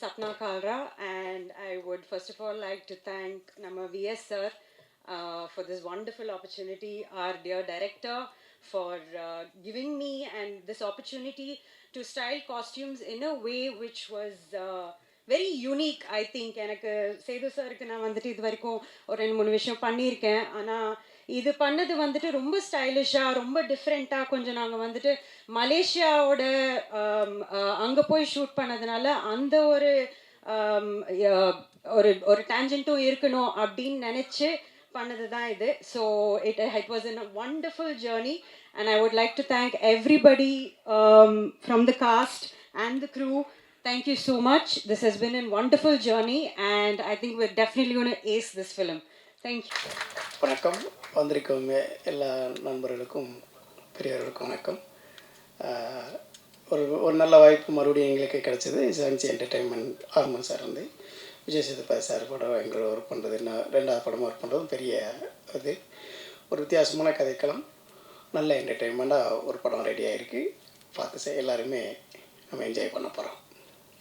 Sapna Kalra, and I would first of all like to thank Nama VS sir uh, for this wonderful opportunity, our dear director for uh, giving me and this opportunity to style costumes in a way which was uh, very unique I think எனக்கு சேது சாருக்கு நான் வந்துட்டு இது வரைக்கும் ஒரு ரெண்டு மூணு விஷயம் பண்ணியிருக்கேன் ஆனால் இது பண்ணது வந்துட்டு ரொம்ப ஸ்டைலிஷாக ரொம்ப டிஃப்ரெண்ட்டாக கொஞ்சம் நாங்கள் வந்துட்டு மலேசியாவோட அங்கே போய் ஷூட் பண்ணதுனால அந்த ஒரு ஒரு ஒரு டேஞ்சண்ட்டும் இருக்கணும் அப்படின்னு நினச்சி பண்ணது தான் இது so it it was in wonderful journey and I would like to thank everybody from the cast and the crew thank you so much this has been in wonderful journey, and I think we're definitely one Ace this film thank you வணக்கம். வந்திருக்கும் எல்லா நண்பர்களுக்கும் பெரியவர்களுக்கும் வணக்கம். ஒரு ஒரு நல்ல வாய்ப்பு மறுபடியும் எங்களுக்கு கிடைச்சது. சாஞ்சி என்டர்டெயின்மெண்ட் ஆர்மன் சார் வந்து விஜய் சேதுபதி சார் படம் எங்களோட ஒர்க் பண்ணுறது இன்னும் ரெண்டாவது படமாக ஒர்க் பண்ணுறது பெரிய இது. ஒரு வித்தியாசமான கதைக்களம். நல்ல என்டர்டெயின்மெண்ட்டாக ஒரு படம் ரெடி ஆகிருக்கு பார்த்து செ- எல்லாருமே நம்ம என்ஜாய் பண்ண போகிறோம்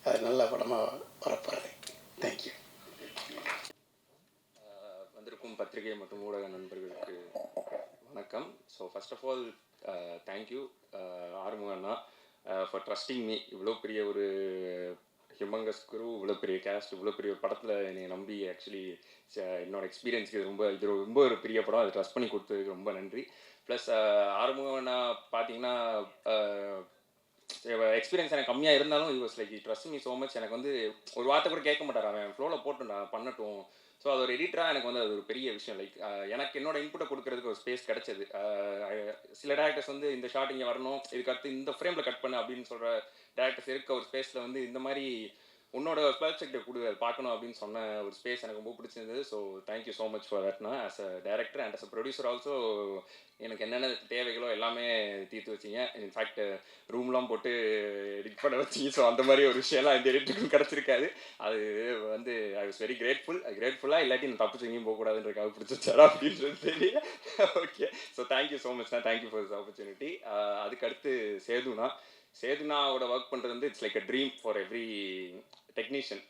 அது நல்ல படமாக வரப்போகிறது தேங்க்யூ பத்திரிகை மற்றும் ஊடக நண்பர்களுக்கு வணக்கம். So first of all thank you Arumuga Anna for trusting me இவ்வளோ பெரிய ஒரு ஹிமங்கஸ் குரு இவ்வளோ பெரிய கேஸ்ட் இவ்வளோ பெரிய படத்தில் என்னை நம்பி ஆக்சுவலி uh, என்னோட எக்ஸ்பீரியன்ஸ்க்கு ரொம்ப இது ரொம்ப ஒரு பெரிய படம். அதை ட்ரஸ்ட் பண்ணி கொடுத்ததுக்கு ரொம்ப நன்றி. ப்ளஸ் uh, ஆறுமுகம் பார்த்தீங்கன்னா uh, எக்ஸ்பீரியன்ஸ் எனக்கு கம்மியாக இருந்தாலும் use was like trust me so much எனக்கு வந்து ஒரு வார்த்தை கூட கேட்க மாட்டார். அவன் ஃப்ளோவில் போட்டு நான் பண்ணட்டும். ஸோ அது ஒரு எடிட்டராக எனக்கு வந்து அது ஒரு பெரிய விஷயம். லைக் எனக்கு என்னோட இன்புட்டை கொடுக்கறதுக்கு ஒரு ஸ்பேஸ் கிடைச்சது. சில டேரக்டர்ஸ் வந்து இந்த ஷார்ட் இங்கே வரணும் இதுக்கு அடுத்து இந்த ஃப்ரேமில் கட் பண்ணு அப்படின்னு சொல்கிற டேரக்டர்ஸ் இருக்க ஒரு ஸ்பேஸில் வந்து இந்த மாதிரி உன்னோட சப்ஜெக்டை கொடு அது பார்க்கணும் அப்படின்னு சொன்ன ஒரு ஸ்பேஸ் எனக்கு ரொம்ப பிடிச்சிருந்தது. So thank you so much for தட்னா as a director and as a producer also எனக்கு என்னென்ன தேவைகளோ எல்லாமே தீர்த்து வச்சிங்க. இன்ஃபேக்ட் ரூம்லாம் போட்டு எடிட் பண்ண வச்சிங்க. ஸோ அந்த மாதிரி ஒரு விஷயம்லாம் இந்த எடிட்டுக்கும் கிடச்சிருக்காது. அது வந்து ஐ வாஸ் வெரி கிரேட்ஃபுல் கிரேட்ஃபுல்லாக இல்லாட்டி நான் தப்பு செய்யும் போகக்கூடாதுன்றக்காக பிடிச்சிச்சாரா அப்படின்றது தெரியல. Okay so thank you so Machna thank you for this opportunity அதுக்கு அடுத்து சேதுனா. சேதுனாவோட ஒர்க் பண்ணுறது வந்து it's like a dream for every technician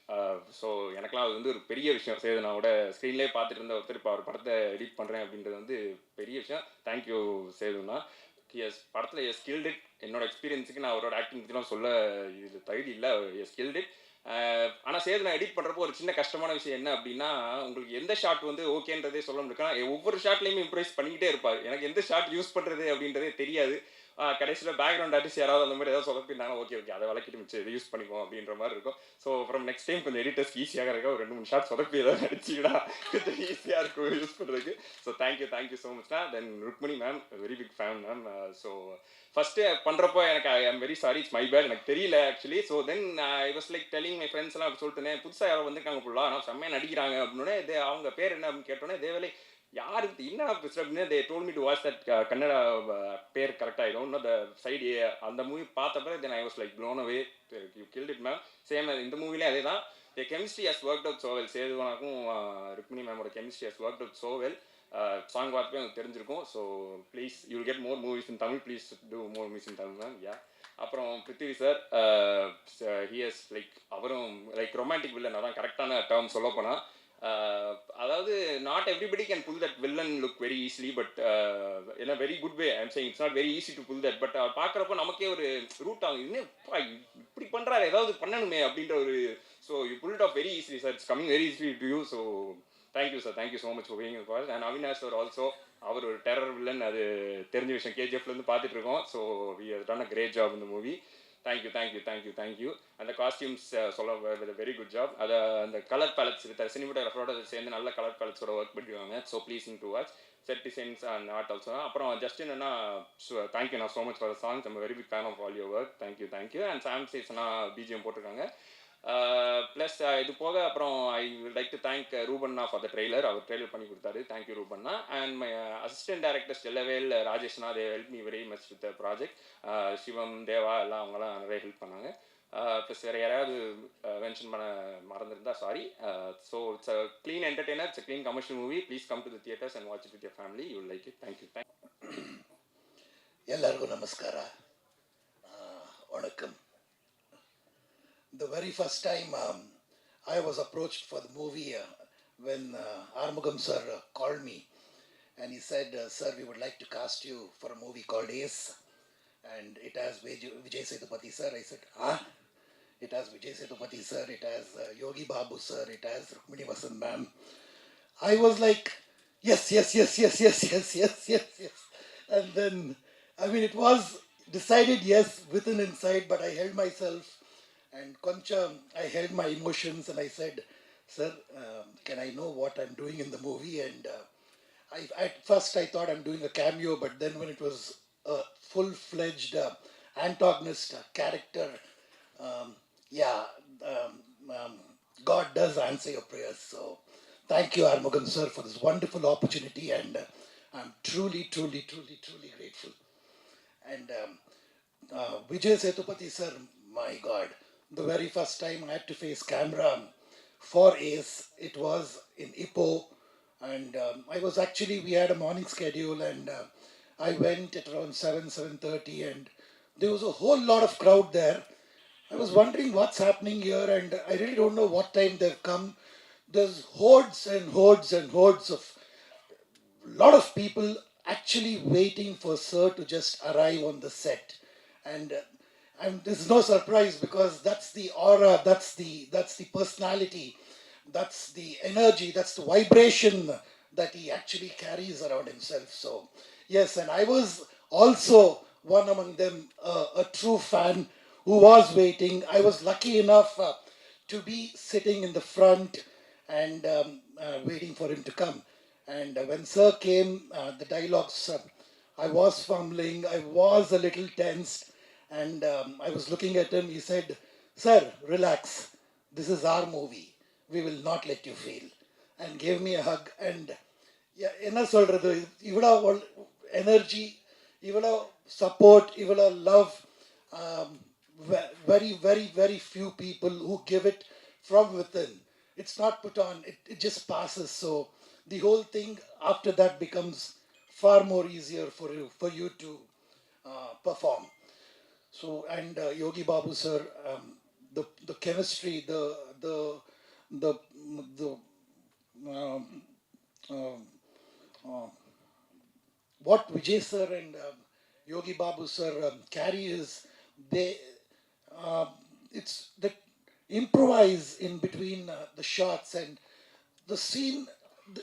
so எனக்கெலாம் அது வந்து ஒரு பெரிய விஷயம். சேதுனாவோட ஸ்க்ரீன்லேயே பார்த்துட்டு இருந்த ஒருத்தர் இப்போ அவர் படத்தை எடிட் பண்ணுறேன் அப்படின்றது வந்து பெரிய விஷயம். தேங்க்யூ சேதுனா எஸ் படத்தில் எஸ் ஸ்கில்டு என்னோட எக்ஸ்பீரியன்ஸுக்கு நான் அவரோட ஆக்டிங் பற்றிலாம் சொல்ல இது தகுதி இல்லை. எஸ் ஸ்கில்டு ஆனால் சேது நான் எடிட் பண்ணுறப்போ ஒரு சின்ன கஷ்டமான விஷயம் என்ன அப்படின்னா உங்களுக்கு எந்த ஷாட் வந்து ஓகேன்றதே சொல்ல முடியும் ஒவ்வொரு ஷாட்லையுமே இம்ப்ரைஸ் பண்ணிக்கிட்டே இருப்பார். எனக்கு எந்த ஷாட் யூஸ் பண்ணுறது அப்படின்றதே தெரியாது. கடைசியில் பேக்ரவுண்ட் ஆர்டிஸ்ட் யாராவது அந்த மாதிரி ஏதாவது சொதப்பினாங்க ஓகே ஓகே அதை வளர்க்கிட்டு மிச்சம் இதை யூஸ் பண்ணிக்குவோம் அப்படின்ற மாதிரி இருக்கும். ஸோ ஃப்ரம் நெக்ஸ்ட் டைம் கொஞ்சம் எடிட்டர்ஸ் ஈஸியாக இருக்க ஒரு ரெண்டு மூணு ஷாட் சொதப்பி ஏதாவது நடிச்சிங்கன்னா கொஞ்சம் ஈஸியாக இருக்கும் யூஸ் பண்ணுறதுக்கு so thank you thank you so Machna then Rukmini ma'am very big fan ma'am so first பண்ணுறப்போ எனக்கு I am very sorry it's my bad எனக்கு தெரியல actually so then I was like telling my friends எல்லாம் சொல்லிட்டேன் புதுசாக யாரோ வந்திருக்காங்க ஃபுல்லாக ஆனால் செம்மையாக நடிக்கிறாங்க அப்படின்னே இது அவங்க பேர் என்ன அப்படின்னு கேட்டோன்னே தேவலை யாருக்கு என்ன பேசுகிற அப்படின்னு they told me to watch that Kannada பேர் பேர் கரெக்டாக இன்னும் த சைடு அந்த மூவி பார்த்தப்ப then I was like blown away you killed it ma'am same இந்த மூவிலே அதே தான் the chemistry has work out so well சேதுவனாக்கும் Rukmini மேமோட chemistry has work out so well song பார்த்து எனக்கு தெரிஞ்சிருக்கும். So please you get more movies in Tamil please do more movies in Tamil ma'am yeah அப்புறம் Prithvi sir he's like அவரும் like romantic villain அதான் கரெக்டான term சொல்ல போனால் அதாவது not everybody can pull that villain look very easily but ஏன்னா very good way I'm saying it's not very easy to pull that but பார்க்குறப்போ நமக்கே ஒரு ரூட் ஆகும். இன்னும் இப்படி பண்ணுறாரு ஏதாவது பண்ணணுமே அப்படின்ற ஒரு so you pull off very easily sir it's coming very easily to you so thank you sir thank you so much for being for and Avinash sir also அவர் ஒரு டெரர் வில்லன் அது தெரிஞ்ச விஷயம். கேஜிஎஃப்லேருந்து பார்த்துட்டு இருக்கோம். So we done a great job இந்த movie thank you thank you thank you thank you அந்த costumes சொல்ல வெரி குட் ஜாப் அதை அந்த கலர் பேலட்ஸ் சினிமோட்டோகிராஃபரோட சேர்ந்து நல்ல கலர் பேலட்ஸோட ஒர்க் பண்ணிடுவாங்க. So pleasing to watch set designs and art also அப்புறம் ஜஸ்ட் என்னன்னா தேங்க்யூ நான் ஸோ மச் ஃபார் சாங்ஸ் நம்ம very big fan of all your work thank you thank you and Sam சீஸ்னா BGM போட்டிருக்காங்க. Plus இது போக அப்புறம் I will like to thank ரூபண்ணா for the trailer அவர் trailer பண்ணி கொடுத்தாரு. Thank you ரூபண்ணா. And my assistant director Chellavel ராஜேஷ்னா they help me very much with project Sivam Deva எல்லாம் அவங்களாம் நிறைய ஹெல்ப் பண்ணாங்க. ப்ளஸ் வேறு யாராவது மென்ஷன் பண்ண மறந்துருந்தா sorry so it's a clean entertainer it's clean commercial movie please come to theatres and watch it with your family you like it thank you thank எல்லாருக்கும் நமஸ்காரா. Uh, வணக்கம். The very first time um, I was approached for the movie uh, when uh, Armugam sir uh, called me and he said, uh, Sir, we would like to cast you for a movie called Ace and it has Vijay, Sethupathi sir. I said, Ah, it has Vijay Sethupathi sir, it has uh, Yogi Babu sir, it has Rukmini Vasan ma'am. I was like, yes, yes, yes, yes, yes, yes, yes, yes, yes. And then, I mean, it was decided yes within inside, but I held myself and Concha, I held my emotions and I said, sir, um, can I know what I'm doing in the movie? And uh, I, at first I thought I'm doing a cameo, but then when it was a full-fledged uh, antagonist uh, character, um, yeah, um, um, God does answer your prayers. So thank you, Armugam sir, for this wonderful opportunity, and uh, I'm truly, truly, truly, truly grateful. And um, uh, Vijay Sethupathi sir, my God, the very first time I had to face camera for Ace, it was in Ipoh, and um, I was actually we had a morning schedule, and uh, I went at around seven seven thirty, and there was a whole lot of crowd there. I was wondering what's happening here, and I really don't know what time they've come. There's hordes and hordes and hordes of lot of people actually waiting for Sir to just arrive on the set, and uh, and this is no surprise because that's the aura, that's the that's the personality, that's the energy, that's the vibration that he actually carries around himself. So yes, and I was also one among them, uh, a true fan who was waiting. I was lucky enough uh, to be sitting in the front and um, uh, waiting for him to come. And uh, when Sir came, uh, the dialogues, uh, I was fumbling, I was a little tensed, and um, I was looking at him. He said, Sir, relax. This is our movie. We will not let you fail. And gave me a hug. And yeah, என்ன சொல்றது இவ்வளோ energy இவ்வளோ support இவ்வளோ love very very very few people who give it from within it's not put on it, it just passes so the whole thing after that becomes far more easier for you for you to uh, perform so and uh, yogi babu sir um, the the chemistry the the the the um, uh, what Vijay sir and um, Yogi Babu sir carry is they uh, it's the improvise in between uh, the shots and the scene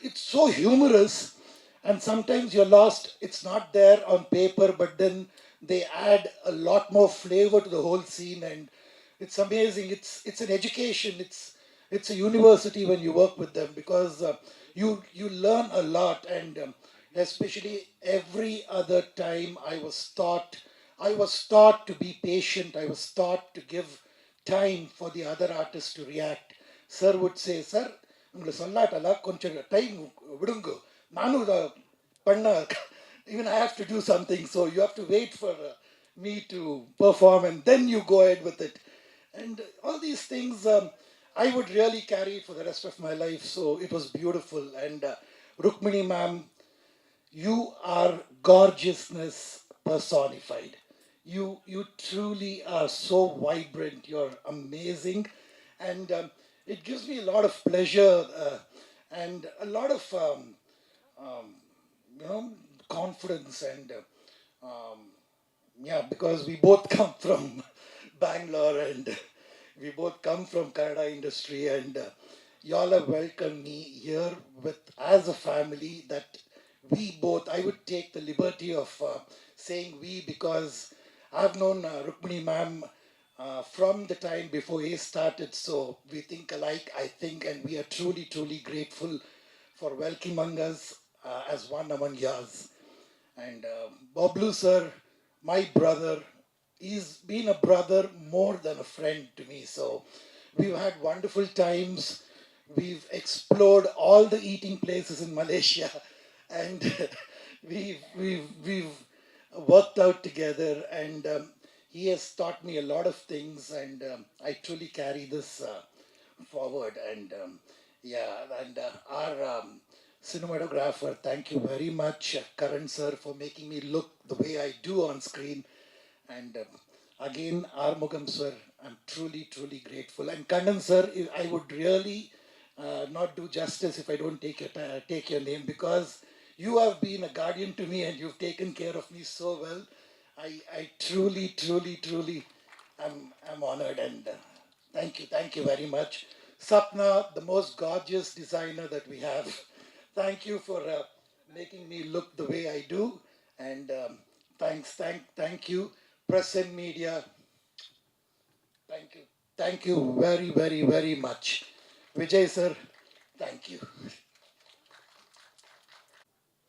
it's so humorous and sometimes you're lost it's not there on paper but then they add a lot more flavor to the whole scene and it's amazing it's it's an education it's it's a university when you work with them because uh, you you learn a lot and um, especially every other time i was taught i was taught to be patient i was taught to give time for the other artists to react sir would say sir உங்களை சொல்லாட்டல கொஞ்சம் time விடுங்க நானும் இதை பண்ண even I have to do something so you have to wait for uh, me to perform and then you go ahead with it. And all these things um, I would really carry for the rest of my life so it was beautiful. And uh, Rukmini ma'am you are gorgeousness personified. You you truly are so vibrant. You're amazing. And um, it gives me a lot of pleasure uh, and a lot of um, um, you know confidence and um, yeah because we both come from bangalore and we both come from Kannada industry and uh, y'all have welcomed me here with as a family that we both i would take the liberty of uh, saying we because i've known uh, rukmini ma'am uh, from the time before he started. So we think alike i think and we are truly truly grateful for welcoming us uh, as one among yours and uh, Boblu sir, my brother, he's been a brother more than a friend to me. So we've had wonderful times. We've explored all the eating places in Malaysia, and we've we've we've worked out together. And um, he has taught me a lot of things, and um, I truly carry this uh, forward. And um, yeah, and uh, our um, cinematographer, thank you very much, uh, Karan sir, for making me look the way I do on screen. And um, again, Armugam sir, I'm truly, truly grateful. And Kandan sir, I would really uh, not do justice if I don't take your, uh, take your name because you have been a guardian to me and you've taken care of me so well. I, I truly, truly, truly am, am honored and uh, thank you, thank you very much. Sapna, the most gorgeous designer that we have. Thank you for uh, making me look the way I do. And um, thanks, thank, thank you, press and media. Thank you. Thank you very, very, very much. Vijay sir, thank you.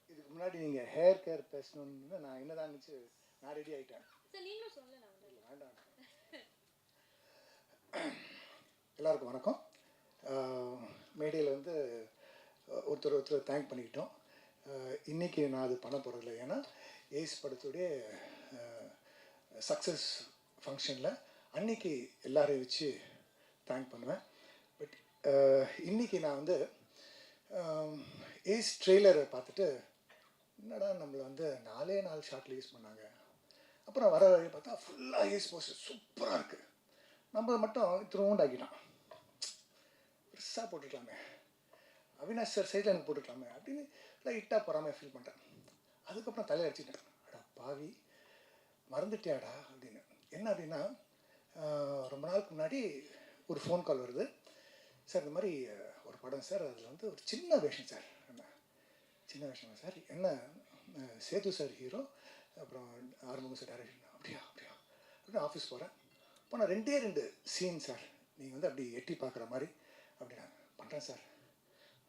இதுக்கு முன்னாடி நீங்கள் hair care பேசணுன்னு நான் என்னதான் நினச்சி நான் ready ஆகிட்டேன் வேண்டாம் எல்லாருக்கும் வணக்கம் மேடையில் வந்து ஒருத்தர் ஒருத்தர் தேங்க் பண்ணிக்கிட்டோம். இன்றைக்கி இன்னைக்கு நான் அது பண்ண போகிறதில்ல ஏன்னா ஏஸ் படத்துடைய சக்ஸஸ் ஃபங்க்ஷனில் அன்னைக்கு எல்லாரையும் வச்சு தேங்க் பண்ணுவேன். பட் இன்னைக்கு நான் வந்து ஏஸ் ட்ரெய்லரை பார்த்துட்டு என்னடா நம்மளை வந்து நாலே நாலு ஷார்ட்டில் யூஸ் பண்ணாங்க. அப்புறம் வர வழியை பார்த்தா ஃபுல்லாக ஏஸ் போஸ்டர் சூப்பராக இருக்குது நம்மளை மட்டும் இத்தினோண்டு ஆக்கிட்டான். பெருசாக போட்டுக்கலாமே. அவினாஷ் சார் சைடில் எனக்கு போட்டுக்கலாமே அப்படின்னு லைட்டாக பொறாமல் ஃபீல் பண்ணிட்டேன். அதுக்கப்புறம் தலையை அடிச்சிட்டேன் அடா பாவி மறந்துட்டியாடா அப்படின்னு. என்ன அப்படின்னா ரொம்ப நாளுக்கு முன்னாடி ஒரு ஃபோன் கால் வருது. சார் இந்த மாதிரி ஒரு படம் சார் அதில் வந்து ஒரு சின்ன வேஷம் சார். என்ன? சின்ன வேஷமா சார்? என்ன? சேது சார் ஹீரோ அப்புறம் ஆறுமுகம் சார் டைரக்ஷன் அப்படியா அப்படியா? அப்படின்னு ஆஃபீஸ் போகிறேன் போனால் ரெண்டே ரெண்டு சீன் சார். நீங்கள் வந்து அப்படி எட்டி பார்க்குற மாதிரி அப்படின்னா பண்ணுறேன் சார்.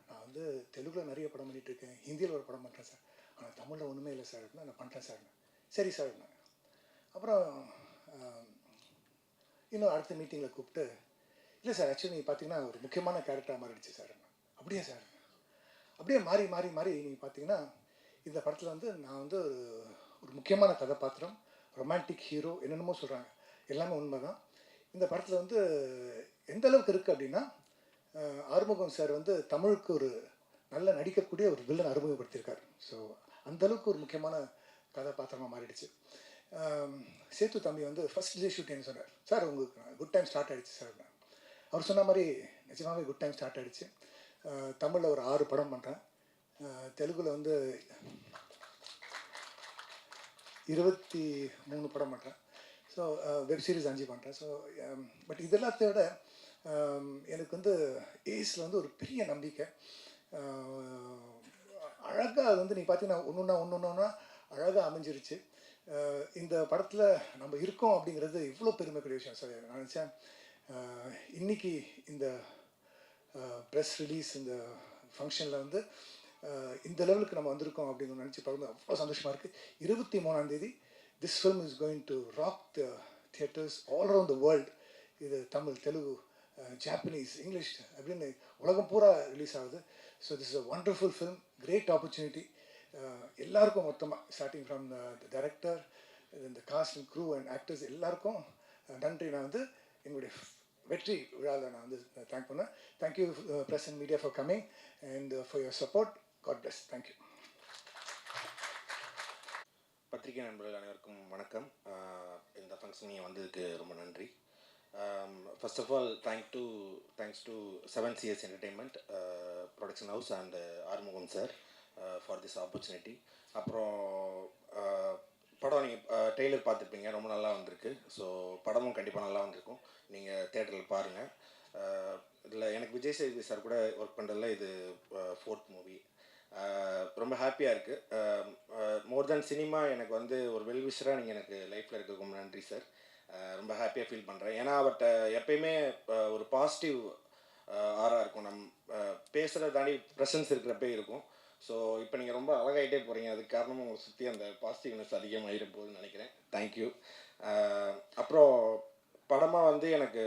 நான் வந்து தெலுங்கில் நிறைய படம் பண்ணிட்டு இருக்கேன். ஹிந்தியில் ஒரு படம் பண்ணுறேன் சார். ஆனால் தமிழில் ஒன்றுமே இல்லை சார். அப்படின்னா நான் பண்ணுறேன் சார். சரி சார். அப்புறம் இன்னும் அடுத்த மீட்டிங்கில் கூப்பிட்டு இல்லை சார் ஆக்சுவலி நீங்கள் பார்த்தீங்கன்னா ஒரு முக்கியமான கேரக்டராக மாறிடுச்சு சார். அப்படியே சார்? அப்படியே மாறி மாறி மாறி நீங்கள் பார்த்தீங்கன்னா இந்த படத்தில் வந்து நான் வந்து ஒரு ஒரு முக்கியமான கதாபாத்திரம் ரொமான்டிக் ஹீரோ என்னென்னமோ சொல்கிறாங்க எல்லாமே உண்மை தான் இந்த படத்தில் வந்து எந்த அளவுக்கு இருக்குது அப்படின்னா ஆறுமுகம் சார் வந்து தமிழுக்கு ஒரு நல்ல நடிக்கக்கூடிய ஒரு வில்லன் அறிமுகப்படுத்தியிருக்கார். ஸோ அந்த அளவுக்கு ஒரு முக்கியமான கதாபாத்திரமாக மாறிடுச்சு. சேத்து தம்பி வந்து ஃபஸ்ட் டே ஷூட்டிங் சொன்னார். சார் உங்களுக்கு குட் டைம் ஸ்டார்ட் ஆகிடுச்சு சார். அவர் சொன்ன மாதிரி நிஜமாவே குட் டைம் ஸ்டார்ட் ஆகிடுச்சு தமிழில் ஒரு ஆறு படம் பண்ணுறேன் தெலுங்கில் வந்து இருபத்தி மூணு படம் பண்ணுறேன் ஸோ வெப் சீரிஸ் அஞ்சு பண்ணுறேன் ஸோ பட் இது விட எனக்கு வந்து ஏஸில் வந்து ஒரு பெரிய நம்பிக்கை. அழகாக அது வந்து நீங்கள் பார்த்தீங்கன்னா ஒன்று ஒன்றா ஒன்று ஒன்றா அழகாக அமைஞ்சிருச்சு இந்த படத்தில் நம்ம இருக்கோம் அப்படிங்கிறது இவ்வளோ பெருமைக்குரிய விஷயம் சார். நான் நினச்சேன் இன்றைக்கி இன்னைக்கு இந்த ப்ரெஸ் ரிலீஸ் இந்த ஃபங்க்ஷனில் வந்து இந்த லெவலுக்கு நம்ம வந்திருக்கோம் அப்படின்னு நினச்சி பார்க்கும்போது அவ்வளோ சந்தோஷமாக இருக்குது இருபத்தி மூணாந்தேதி this film is going to rock the theatres all around the world இது தமிழ் தெலுங்கு ஜாப்பனீஸ் இங்கிலீஷ் அப்படின்னு உலகம் பூரா ரிலீஸ் ஆகுது. So this is a wonderful film great opportunity எல்லாருக்கும் மொத்தமாக ஸ்டார்டிங் ஃப்ரம் த டைரக்டர் இந்த cast and crew and actors எல்லாருக்கும் நன்றி. நான் வந்து என்னுடைய வெற்றி விழாவில் நான் வந்து தேங்க் பண்ணேன் thank you press and media for coming and for your support God bless thank you பத்திரிகை நண்பர்கள் அனைவருக்கும் வணக்கம். Uh, இந்த ஃபங்க்ஷன் நீங்கள் வந்ததுக்கு ரொம்ப நன்றி. First of all thank to thanks to seven CS entertainment production house and Arumugam sir for this opportunity அப்புறம் uh, படம் நீங்கள் டெய்லர் uh, பார்த்துருப்பீங்க ரொம்ப நல்லா வந்திருக்கு. ஸோ படமும் கண்டிப்பாக நல்லா வந்திருக்கும். நீங்கள் தேட்டரில் பாருங்கள் uh, இதில் எனக்கு விஜய் சேதுபதி சார் கூட ஒர்க் பண்ணுறதுல இது ஃபோர்த் மூவி ரொம்ப ஹாப்பியாக இருக்குது மோர் தென் சினிமா எனக்கு வந்து ஒரு வெல்விஷராக நீங்கள் எனக்கு லைஃப்பில் இருக்க ரொம்ப நன்றி சார் ரொம்ப ஹாப்பியாக ஃபீல் பண்ணுறேன் ஏன்னா அவர்கிட்ட எப்பயுமே ஒரு பாசிட்டிவ் ஆராக இருக்கும். நம் பேசுகிறத தாண்டி ப்ரெசன்ஸ் இருக்கிறப்பே இருக்கும். ஸோ இப்போ நீங்கள் ரொம்ப அழகாயிட்டே போகிறீங்க அதுக்கு காரணம் உங்களை சுற்றி அந்த பாசிட்டிவ்னஸ் அதிகமாகிட போகுதுன்னு நினைக்கிறேன். தேங்க்யூ அப்புறம் படமாக வந்து எனக்கு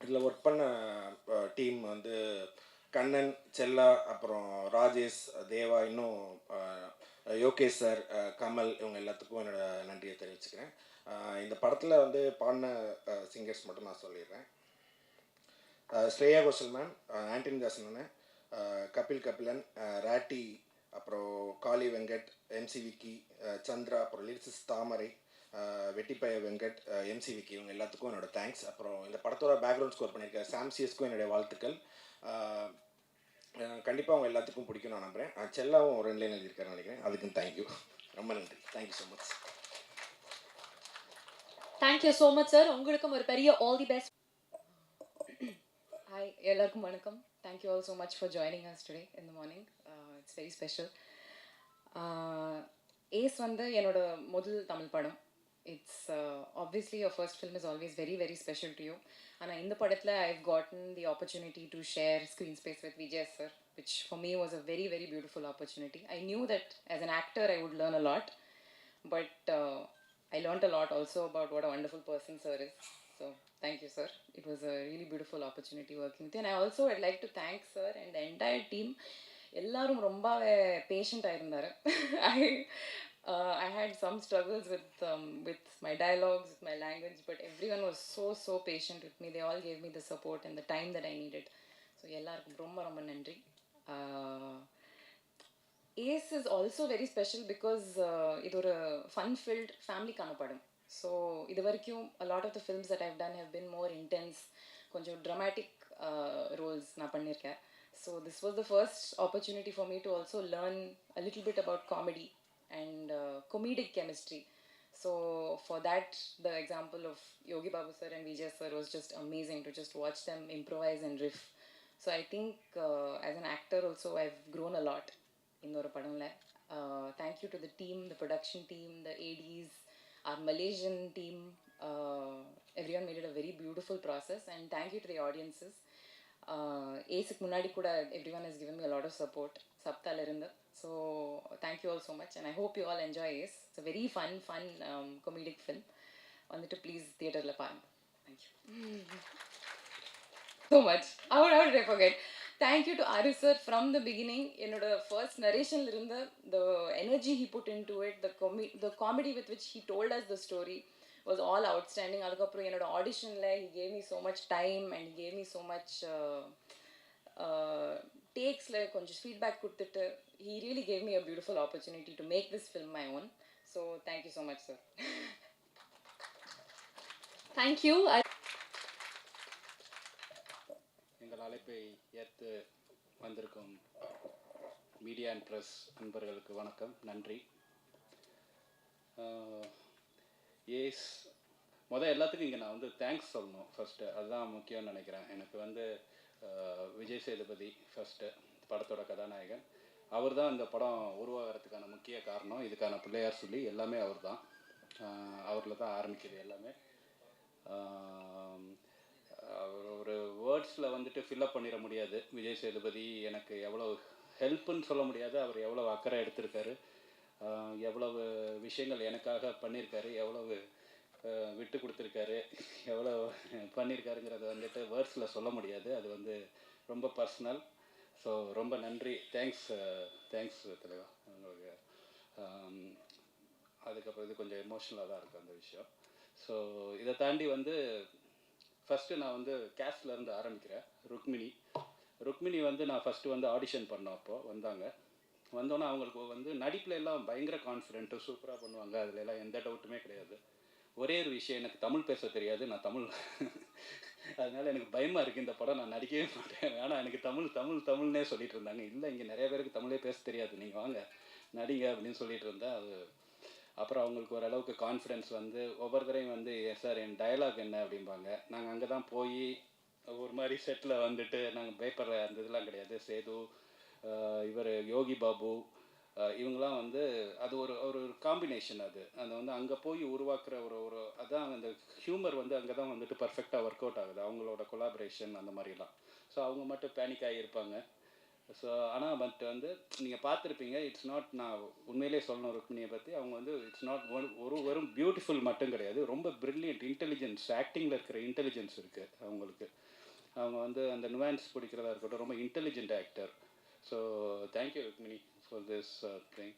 இதில் ஒர்க் பண்ண டீம் வந்து கண்ணன் செல்லா அப்புறம் ராஜேஷ் தேவா இன்னும் யோகேஷ் சார் கமல் இவங்க எல்லாத்துக்கும் என்னோட நன்றியை தெரிவிச்சுக்கிறேன். இந்த படத்தில் வந்து பாடின சிங்கர்ஸ் மட்டும் நான் சொல்லிடுறேன். ஸ்ரேயா கோஷல் மேம் ஆண்டனி தாசன் கபில் கபிலன் ராட்டி அப்புறம் காளி வெங்கட் எம்சி விக்கி சந்திரா அப்புறம் லிரிசிஸ் தாமரை வெட்டிப்பய வெங்கட் எம்சி விக்கி இவங்க எல்லாத்துக்கும் என்னோட தேங்க்ஸ் அப்புறம் இந்த படத்தோட பேக்ரவுண்ட் ஸ்கோர் பண்ணியிருக்க சாம்சியஸ்க்கும் என்னுடைய வாழ்த்துக்கள். கண்டிப்பாக அவங்க எல்லாத்துக்கும் பிடிக்கும் நான் நம்புகிறேன் செல்லாவும் ஒரு ரெண்டு லைன் எழுதியிருக்காரு நினைக்கிறேன். அதுக்கும் தேங்க்யூ ரொம்ப நன்றி. Thank you so much thank you so much sir உங்களுக்கும் ஒரு பெரிய ஆல் தி பெஸ்ட் ஹாய் எல்லாருக்கும் வணக்கம் thank you all so much for joining us today in the morning it's very special Ace வந்து என்னோட முதல் தமிழ் படம். It's obviously your first film is always very very special to you ஆனால் இந்த படத்தில் I've gotten the opportunity to share screen space with Vijay sir which for me was a very very beautiful opportunity I knew that as an actor I would learn a lot but uh, I learned a lot also about what a wonderful person sir is. So thank you, sir. It was a really beautiful opportunity working with you. And I also would like to thank sir and the entire team. எல்லாரும் ரொம்பவே பேஷண்ட்டாக இருந்தார் I I had some struggles with with my dialogues with my language but everyone was so so patient with me they all gave me the support and the time that I needed so எல்லாருக்கும் ரொம்ப ரொம்ப நன்றி Uh, Ace is also very special because இது ஒரு fun filled ஃபேமிலிக்கான படம் so இது வரைக்கும் lot of the films that I've done have been more intense கொஞ்சம் ட்ரமாட்டிக் ரோல்ஸ் நான் பண்ணியிருக்கேன் so this was the first opportunity for me to also learn a little bit about comedy and comedic chemistry. So for that, the example of Yogi Babu sir and Vijay sir was just amazing to just watch them improvise and riff. So I think uh, as an actor also I've grown a lot ஒரு படம்ல uh, to the team, the production team, the ADs, our Malaysian team. Uh, everyone made it a very beautiful process and thank you to the audiences. ஏசுக்கு முன்னாடி கூட everyone is given me lot of support சப்தால இருந்து so thank you all so much and I hope you all enjoy Ace it's very fun fun comedic film வந்துட்டு please தியேட்டரில் பாருங்க thank you so much how how did I forget thank you to Aru sir from the beginning என்னோட first நரேஷன்ல இருந்த the energy he put into it the comi the comedy with which he told us the story was all outstanding அதுக்கப்புறம் என்னோட ஆடிஷனில் he gave me so much time and he gave me so much uh, uh, டேக்ஸில் கொஞ்சம் feedback கொடுத்துட்டு he really gave me a beautiful opportunity to make this film my own so thank you so much sir thank you I எங்கள் அழைப்பை ஏற்று வந்திருக்கும் media and press நண்பர்களுக்கு வணக்கம் நன்றி. Ace மொதல் எல்லாத்துக்கும் இங்கே நான் வந்து தேங்க்ஸ் சொல்லணும் ஃபஸ்ட்டு அதுதான் முக்கியம்னு நினைக்கிறேன். எனக்கு வந்து விஜய் சேதுபதி ஃபஸ்ட்டு படத்தோட கதாநாயகன். அவர் தான் இந்த படம் உருவாகிறதுக்கான முக்கிய காரணம். இதுக்கான பிள்ளையார் சொல்லி எல்லாமே அவர் தான் அவரில் தான் ஆரம்பிக்குது எல்லாமே. அவர் ஒரு வேர்ட்ஸில் வந்துட்டு ஃபில்அப் பண்ணிட முடியாது. விஜய் சேதுபதி எனக்கு எவ்வளோ ஹெல்ப்புன்னு சொல்ல முடியாது. அவர் எவ்வளோ அக்கறை எடுத்திருக்காரு. எவ்வளவு விஷயங்கள் எனக்காக பண்ணியிருக்காரு எவ்வளவு விட்டு கொடுத்துருக்காரு. எவ்வளோ பண்ணியிருக்காருங்கிறத வந்துட்டு வேர்ட்ஸில் சொல்ல முடியாது. அது வந்து ரொம்ப பர்சனல் ஸோ ரொம்ப நன்றி. தேங்க்ஸ் தேங்க்ஸ் தலைவா உங்களுக்கு அதுக்கப்புறம் இது கொஞ்சம் எமோஷ்னலாக தான் இருக்குது அந்த விஷயம். ஸோ இதை தாண்டி வந்து ஃபஸ்ட்டு நான் வந்து கேஸ்ட்லேருந்து ஆரம்பிக்கிறேன் ருக்மிணி. ருக்மிணி வந்து நான் ஃபஸ்ட்டு வந்து ஆடிஷன் பண்ணோம் அப்போது வந்தாங்க. வந்தோன்னே அவங்களுக்கு வந்து நடிப்பில் எல்லாம் பயங்கர கான்ஃபிடென்ட்டு சூப்பராக பண்ணுவாங்க. அதில் எல்லாம் எந்த டவுட்டுமே கிடையாது. ஒரே ஒரு விஷயம் எனக்கு தமிழ் பேச தெரியாது நான் தமிழ். அதனால எனக்கு பயமாக இருக்குது இந்த படம் நான் நடிக்கவே மாட்டேன். ஆனால் எனக்கு தமிழ் தமிழ் தமிழ்னே சொல்லிட்டு இருந்தாங்க. இல்லை இங்கே நிறைய பேருக்கு தமிழே பேச தெரியாது. நீங்கள் வாங்க நடிங்க அப்படின்னு சொல்லிட்டு இருந்தேன் அது அப்புறம் அவங்களுக்கு ஓரளவுக்கு கான்ஃபிடென்ஸ் வந்து ஒவ்வொரு வந்து வந்து சார் என் டயலாக் என்ன? அப்படிம்பாங்க. நாங்கள் அங்கே தான் போய் ஒரு மாதிரி செட்டில் வந்துட்டு நாங்கள் பயப்படுற அந்த இதெல்லாம் கிடையாது. சேது இவர் யோகி பாபு இவங்கெல்லாம் வந்து அது ஒரு ஒரு காம்பினேஷன் அது. அது வந்து அங்கே போய் உருவாக்குற ஒரு ஒரு அதான் அந்த ஹியூமர் வந்து அங்கே தான் வந்துட்டு பர்ஃபெக்டாக ஒர்க் அவுட் ஆகுது. அவங்களோட கொலாபரேஷன் அந்த மாதிரிலாம். ஸோ அவங்க மட்டும் பேனிக் ஆகியிருப்பாங்க. ஸோ ஆனால் பட் வந்து நீங்கள் பார்த்துருப்பீங்க இட்ஸ் நாட் நான் உண்மையிலே சொல்லணும் ருக்மிணியை பற்றி அவங்க வந்து இட்ஸ் நாட் ஒரு வெறும் பியூட்டிஃபுல் மட்டும் கிடையாது ரொம்ப ப்ரில்லியன்ட் இன்டெலிஜென்ஸ் ஆக்டிங்கில் இருக்கிற இன்டெலிஜென்ஸ் இருக்குது அவங்களுக்கு. அவங்க வந்து அந்த நுவான்ஸ் பிடிக்கிறதா இருக்கட்டும் ரொம்ப intelligent actor so thank you Rukmini for this thing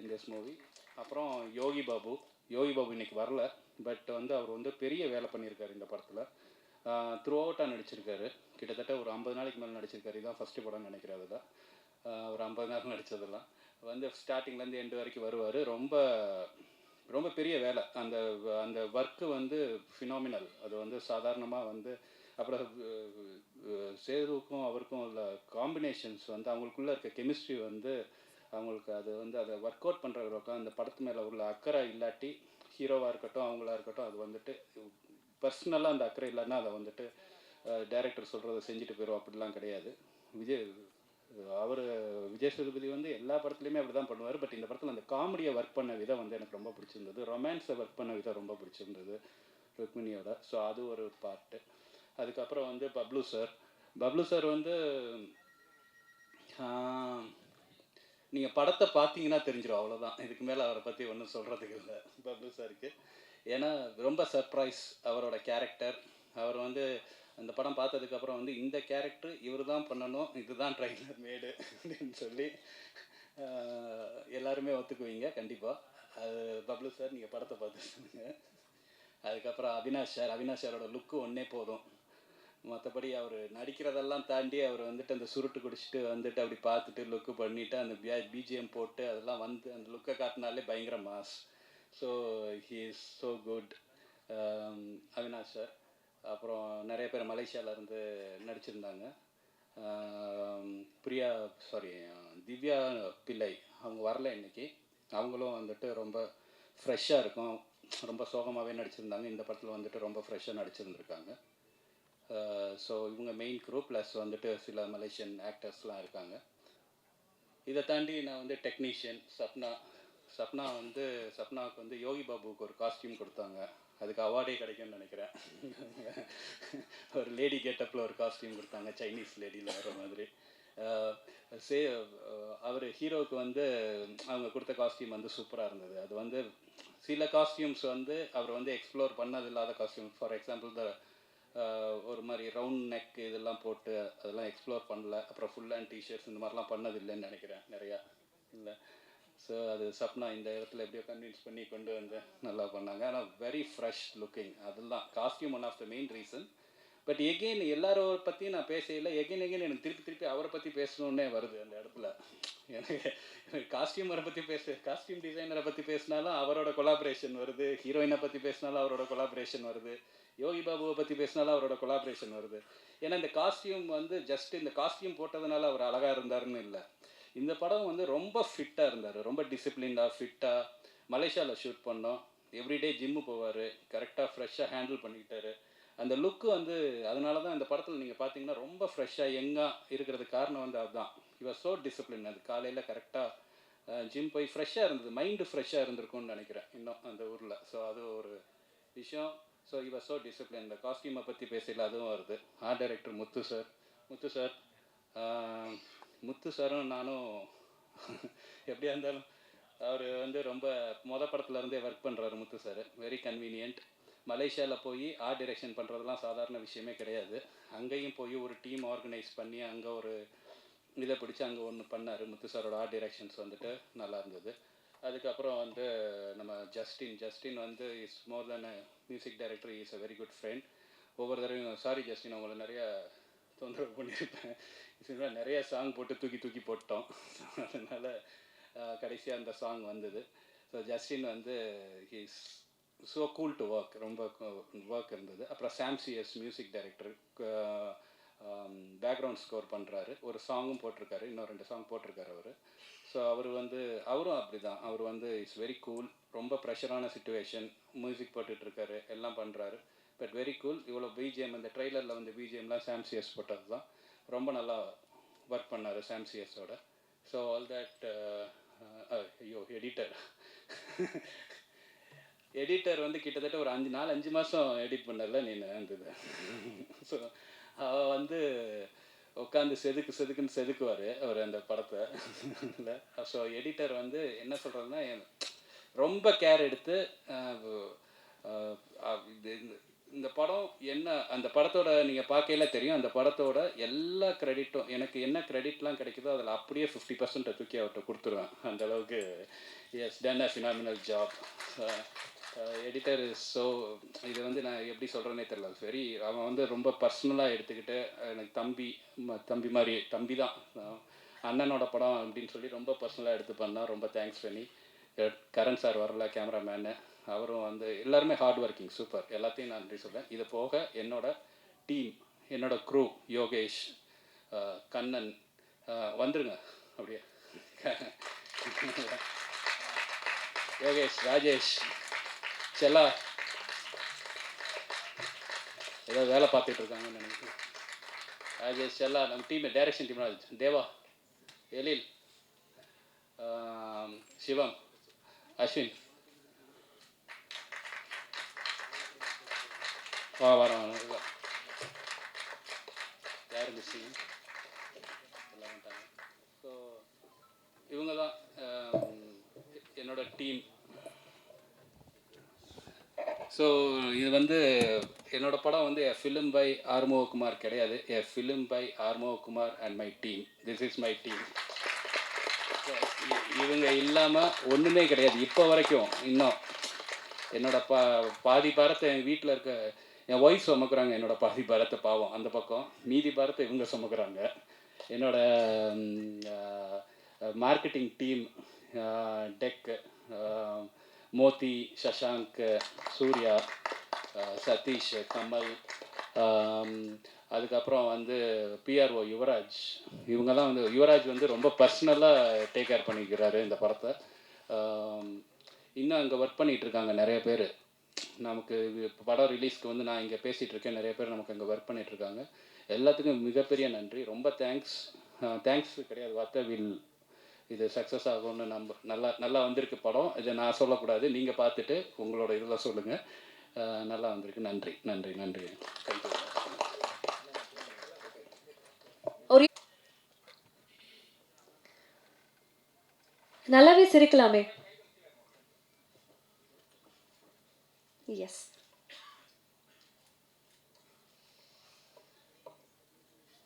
in this movie அப்புறம் யோகி பாபு யோகி பாபு இன்னைக்கு வரல பட் வந்து அவர் வந்து பெரிய வேலை பண்ணியிருக்காரு இந்த படத்தில். த்ரூ அவுட்டாக நடிச்சிருக்காரு. கிட்டத்தட்ட ஒரு ஐம்பது நாளைக்கு மேலே நடிச்சிருக்காரு. இதான் ஃபஸ்ட்டு படம் நினைக்கிறேன் தான் ஒரு ஐம்பது நாள் நடித்ததெல்லாம் வந்து ஸ்டார்டிங்லேருந்து எண்டு வரைக்கும் வருவார். ரொம்ப ரொம்ப பெரிய வேலை. அந்த அந்த ஒர்க்கு வந்து ஃபினாமினல் அது வந்து சாதாரணமாக வந்து அப்புறம் அஹ், சேதுவுக்கும் அவருக்கும் உள்ள காம்பினேஷன்ஸ் வந்து அவங்களுக்குள்ளே இருக்க கெமிஸ்ட்ரி வந்து அவங்களுக்கு அது வந்து அதை ஒர்க் அவுட் பண்ணுறவங்களுக்கும் அந்த படத்து மேலே உள்ள அக்கறை இல்லாட்டி ஹீரோவாக இருக்கட்டும் அவங்களா இருக்கட்டும் அது வந்துட்டு பர்சனலாக அந்த அக்கறை இல்லைன்னா அதை வந்துட்டு டைரக்டர் சொல்கிறத செஞ்சுட்டு போயிடும் அப்படிலாம் கிடையாது. விஜய் அவர் விஜய் சேதுபதி வந்து எல்லா படத்துலையுமே அப்படி தான் பண்ணுவார். பட் இந்த படத்தில் அந்த காமெடியை ஒர்க் பண்ண விதம் வந்து எனக்கு ரொம்ப பிடிச்சிருந்தது. ரொமான்ஸை ஒர்க் பண்ண விதம் ரொம்ப பிடிச்சிருந்தது ருக்மிணியோட. ஸோ அது ஒரு பார்ட்டு அதுக்கப்புறம் வந்து பப்ளு சார். பப்ளு சார் வந்து நீங்கள் படத்தை பார்த்தீங்கன்னா தெரிஞ்சிடும் அவ்வளோதான் இதுக்கு மேலே அவரை பற்றி ஒன்றும் சொல்கிறதுக்கு இல்லை. பப்ளு சாருக்கு. ஏன்னா ரொம்ப சர்ப்ரைஸ் அவரோட கேரக்டர் அவர் வந்து அந்த படம் பார்த்ததுக்கப்புறம் வந்து இந்த கேரக்டர் இவர் தான் பண்ணணும் இதுதான் ட்ரைலர் மேடு அப்படின்னு சொல்லி எல்லாருமே ஒத்துக்குவீங்க கண்டிப்பாக அது பப்ளு சார் நீங்கள் படத்தை பார்த்து சொல்லுங்க. அதுக்கப்புறம் அவினாஷ் சார் அவினாஷ் சாரோட லுக்கு ஒன்றே போதும். மற்றபடி அவர் நடிக்கிறதெல்லாம் தாண்டி அவர் வந்துட்டு அந்த சுருட்டு குடிச்சிட்டு வந்துட்டு அப்படி பார்த்துட்டு லுக்கு பண்ணிவிட்டு அந்த பிஜிஎம் போட்டு அதெல்லாம் வந்து அந்த லுக்கை காட்டினாலே பயங்கர mass so he is so good Avinash sir அப்புறம் நிறைய பேர் மலேசியாவிலேருந்து நடிச்சிருந்தாங்க. Um, பிரியா சாரி திவ்யா பிள்ளை அவங்க வரல இன்னைக்கு. அவங்களும் வந்துட்டு ரொம்ப ஃப்ரெஷ்ஷாக இருக்கும். ரொம்ப சோகமாகவே நடிச்சிருந்தாங்க. இந்த படத்தில் வந்துட்டு ரொம்ப ஃப்ரெஷ்ஷாக நடிச்சிருந்துருக்காங்க. ஸோ uh, இவங்க மெயின் குரூப் ப்ளஸ் வந்துட்டு சில மலேசியன் ஆக்டர்ஸ்லாம் இருக்காங்க. இதை தாண்டி நான் வந்து டெக்னீஷியன் சப்னா சப்னா வந்து சப்னாவுக்கு வந்து யோகி பாபுவுக்கு ஒரு காஸ்டியூம் கொடுத்தாங்க. அதுக்கு அவார்டே கிடைக்கும்னு நினைக்கிறேன். ஒரு லேடி கெட்டப்பில் ஒரு காஸ்டியூம் கொடுத்தாங்க சைனீஸ் லேடியில் வர மாதிரி. சே அவர் ஹீரோவுக்கு வந்து அவங்க கொடுத்த காஸ்டியூம் வந்து சூப்பராக இருந்தது. அது வந்து சில காஸ்டியூம்ஸ் வந்து அவர் வந்து எக்ஸ்ப்ளோர் பண்ணது இல்லாத காஸ்டியூம் ஃபார் எக்ஸாம்பிள் த ஒரு மாதிரி ரவுண்ட் நெக் இதெல்லாம் போட்டு அதெல்லாம் எக்ஸ்ப்ளோர் பண்ணல. அப்புறம் ஃபுல் அண்ட் டிஷர்ட்ஸ் இந்த மாதிரிலாம் பண்ணது இல்லைன்னு நினைக்கிறேன் நிறையா. இல்லை. ஸோ அது சப்னா இந்த இடத்துல எப்படியோ கன்வின்ஸ் பண்ணி கொண்டு வந்து நல்லா பண்ணாங்க. ஆனால் வெரி ஃப்ரெஷ் லுக்கிங் அதெல்லாம் costume one of the main reason but again எல்லாரும் பற்றியும் நான் பேசையில் எகெயின் எகெயின் எனக்கு திருப்பி திருப்பி அவரை பற்றி பேசணுன்னே வருது அந்த இடத்துல. எனக்கு காஸ்டியூமரை பற்றி பேச காஸ்டியூம் டிசைனரை பற்றி பேசினாலும் அவரோட கொலாபரேஷன் வருது. ஹீரோயினை பற்றி பேசினாலும் அவரோட கொலாபரேஷன் வருது. யோகி பாபுவை பற்றி பேசினாலும் அவரோட கொலாபரேஷன் வருது. ஏன்னா இந்த காஸ்டியூம் வந்து ஜஸ்ட் இந்த காஸ்டியூம் போட்டதுனால அவர் அழகாக இருந்தாருன்னு இல்லை. இந்த படம் வந்து ரொம்ப ஃபிட்டாக இருந்தார். ரொம்ப டிசிப்ளின்டாக ஃபிட்டாக மலேசியாவில் ஷூட் பண்ணோம். எவ்ரிடே ஜிம்மு போவார். கரெக்டாக ஃப்ரெஷ்ஷாக ஹேண்டில் பண்ணிக்கிட்டாரு. அந்த லுக்கு வந்து அதனால தான் இந்த படத்தில் நீங்கள் பார்த்தீங்கன்னா ரொம்ப ஃப்ரெஷ்ஷாக யங்காக இருக்கிறதுக்கு காரணம் வந்து அதுதான் இவர் ஸோ டிசிப்ளின் அது காலையில் கரெக்டாக ஜிம் போய் ஃப்ரெஷ்ஷாக இருந்தது. மைண்டு ஃப்ரெஷ்ஷாக இருந்திருக்கும்னு நினைக்கிறேன் இன்னும் அந்த ஊரில். ஸோ அது ஒரு விஷயம். ஸோ இவர் ஸோ டிசிப்ளின் இந்த காஸ்டியூமை பற்றி பேசல அதுவும் வருது. Art director Muthu sir Muthu sir Muthu சாரும் நானும் எப்படியா இருந்தாலும் அவர் வந்து ரொம்ப மொத படத்துலேருந்தே ஒர்க் பண்ணுறாரு முத்து சார். வெரி கன்வீனியன்ட் மலேசியாவில் போய் ஆர்ட் டிரெக்ஷன் பண்ணுறதுலாம் சாதாரண விஷயமே கிடையாது. அங்கேயும் போய் ஒரு டீம் ஆர்கனைஸ் பண்ணி அங்கே ஒரு இதை பிடிச்சி அங்கே ஒன்று பண்ணார். முத்து சாரோட ஆர்ட் டிரெக்ஷன்ஸ் வந்துட்டு நல்லா இருந்தது. அதுக்கப்புறம் வந்து நம்ம ஜஸ்டின் ஜஸ்டின் வந்து is more then music director is a very good friend ஒவ்வொரு தடவையும் சாரி ஜஸ்டின் உங்களை நிறையா தொந்தரவு பண்ணியிருப்பேன். இதுல நிறைய சாங் போட்டு தூக்கி தூக்கி போட்டோம். அதனால் கடைசியாக அந்த சாங் வந்தது. ஸோ ஜஸ்டின் வந்து he's so cool to work ரொம்ப ஒர்க் இருந்தது. அப்புறம் Sam CS music director background score பண்ணுறாரு ஒரு சாங்கும் போட்டிருக்காரு. இன்னும் ரெண்டு சாங் போட்டிருக்காரு அவர். ஸோ அவர் வந்து அவரும் அப்படி தான் அவர் வந்து இட்ஸ் வெரி கூல் ரொம்ப ப்ரெஷரான சுச்சுவேஷன் மியூசிக் போட்டுட்ருக்காரு. எல்லாம் பண்ணுறாரு பட் வெரி கூல் இவ்வளோ பிஜிஎம் இந்த ட்ரெய்லரில் வந்து பிஜிஎம்லாம் சாம்சிஎஸ் போட்டது தான் ரொம்ப நல்லா ஒர்க் பண்ணார் சாம்சிஎஸோட ஸோ ஆல் தட் ஐயோ எடிட்டர் எடிட்டர் வந்து கிட்டத்தட்ட ஒரு அஞ்சு நாள் அஞ்சு மாதம் எடிட் பண்ணல நீ இருந்தது ஸோ அவ வந்து உட்காந்து செதுக்கு செதுக்குன்னு செதுக்குவார் அவர் அந்த படத்தை. இல்லை? ஸோ எடிட்டர் வந்து என்ன சொல்கிறதுனா ரொம்ப கேர் எடுத்து இந்த- படம் என்ன அந்த படத்தோட நீங்கள் பார்க்கல தெரியும் அந்த படத்தோட எல்லா கிரெடிட்டும் எனக்கு என்ன கிரெடிட்லாம் கிடைக்குதோ அதில் அப்படியே ஃபிஃப்டி பர்சன்ட்டை தூக்கி அவர்கிட்ட கொடுத்துருவேன். அந்த அளவுக்கு has done a phenomenal job editor is so இது வந்து நான் எப்படி சொல்கிறேனே தெரியல. சரி அவன் வந்து ரொம்ப பர்சனலாக எடுத்துக்கிட்டு எனக்கு தம்பி தம்பி மாதிரி தம்பி தான். அண்ணனோட படம் அப்படின்னு சொல்லி ரொம்ப பர்சனலாக எடுத்து பண்ணான் ரொம்ப தேங்க்ஸ் பண்ணி கரண் சார் வரல கேமராமேனு அவரும் வந்து எல்லாருமே ஹார்ட் ஒர்க்கிங் சூப்பர் எல்லாத்தையும் நான் நன்றி சொல்கிறேன் இது போக என்னோட டீம் என்னோட க்ரூ யோகேஷ் கண்ணன் வந்துருங்க. அப்படியே. யோகேஷ் ராஜேஷ் செல்லா. ஏதோ வேலை பார்த்துட்டு இருக்காங்கன்னு நினைக்கிறேன். ராஜேஷ் செல்லா நம்ம team direction team Deva Ezhil Sivam Ashwin. வா வரோம் யார் மிஸ்ஸிங் எல்லாம் ஸோ இவங்க தான் என்னோட டீம் ஸோ இது வந்து என்னோட படம் வந்து எ ஃபிலிம் பை ஆர்மோகுமார் கிடையாது. A film by Arumugakumar and my team this is my team இவங்க இல்லாமல் ஒன்றுமே கிடையாது. இப்போ வரைக்கும் இன்னும். என்னோட பா பாதி பாரத்தை என் வீட்டில் இருக்க என் ஒய்ஃப் சுமக்குறாங்க என்னோட பாதி பாரத்தை பாவம். அந்த பக்கம் மீதி பாரத்தை இவங்க சுமக்குறாங்க. என்னோட marketing team tech Mothi Shashank Surya Satish Kamal அதுக்கப்புறம் வந்து பிஆர்ஓ யுவராஜ். இவங்கெல்லாம் வந்து யுவராஜ் வந்து ரொம்ப பர்சனலாக டேக் கேர் பண்ணிக்கிறாரு இந்த படத்தை. இன்னும் அங்கே ஒர்க் பண்ணிகிட்ருக்காங்க நிறைய பேர். நமக்கு இது படம் ரிலீஸ்க்கு வந்து நான் இங்கே பேசிகிட்டு இருக்கேன். நிறைய பேர் நமக்கு அங்கே ஒர்க் பண்ணிகிட்ருக்காங்க இருக்காங்க. எல்லாத்துக்கும் மிகப்பெரிய நன்றி. ரொம்ப தேங்க்ஸ் தேங்க்ஸ் கிடையாது. வார்த்தை வில் இது சக்ஸஸ் ஆகும்னு நம்ப நல்லா நல்லா வந்திருக்கு படம். இதை நான் சொல்லக்கூடாது. நீங்கள் பார்த்துட்டு உங்களோட இதில் சொல்லுங்கள் நல்லா வந்திருக்கு. நன்றி. நன்றி. நன்றி. தேங்க்யூ நல்லாவே சிரிக்கலாமே. எஸ்